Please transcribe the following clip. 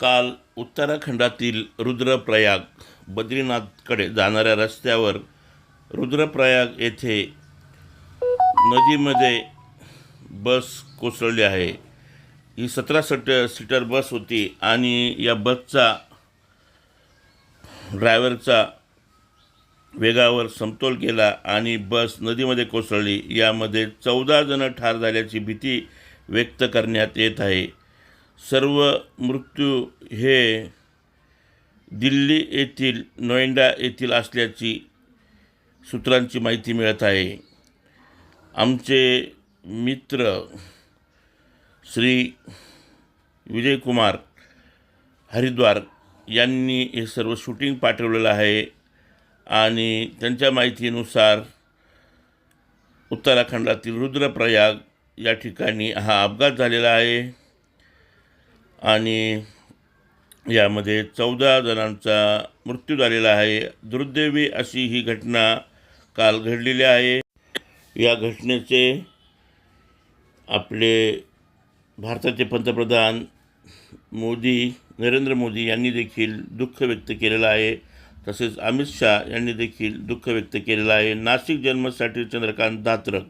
काल उत्तराखंडातील रुद्रप्रयाग बद्रीनाथकडे जाणाऱ्या रस्त्यावर रुद्रप्रयाग येथे नदीमध्ये बस कोसळली आहे. ही सतरा सट सीटर बस होती आणि या बसचा ड्रायव्हरचा वेगावर समतोल केला आणि बस नदीमध्ये कोसळली. यामध्ये चौदा जणं ठार झाल्याची भीती व्यक्त करण्यात येत आहे. सर्व मृत्यू हे दिल्ली येथील नोएडा येथील असल्याची सूत्रांची माहिती मिळत आहे. आमचे मित्र श्री विजयकुमार हरिद्वार यांनी हे सर्व शूटिंग पाठवलेलं आहे आणि त्यांच्या माहितीनुसार उत्तराखंडातील रुद्रप्रयाग या ठिकाणी हा अपघात झालेला आहे. आणि यामध्ये चौदा जणांचा मृत्यू झालेला आहे. दुर्दैवी अशी ही घटना काल घडलेली आहे. या घटनेचे आपले भारताचे पंतप्रधान मोदी नरेंद्र मोदी यांनी देखील दुःख व्यक्त केलेलं आहे. तसेच अमित शहा यांनी देखील दुःख व्यक्त केलेलं आहे. नाशिक जन्मसाठी चंद्रकांत दात्रक.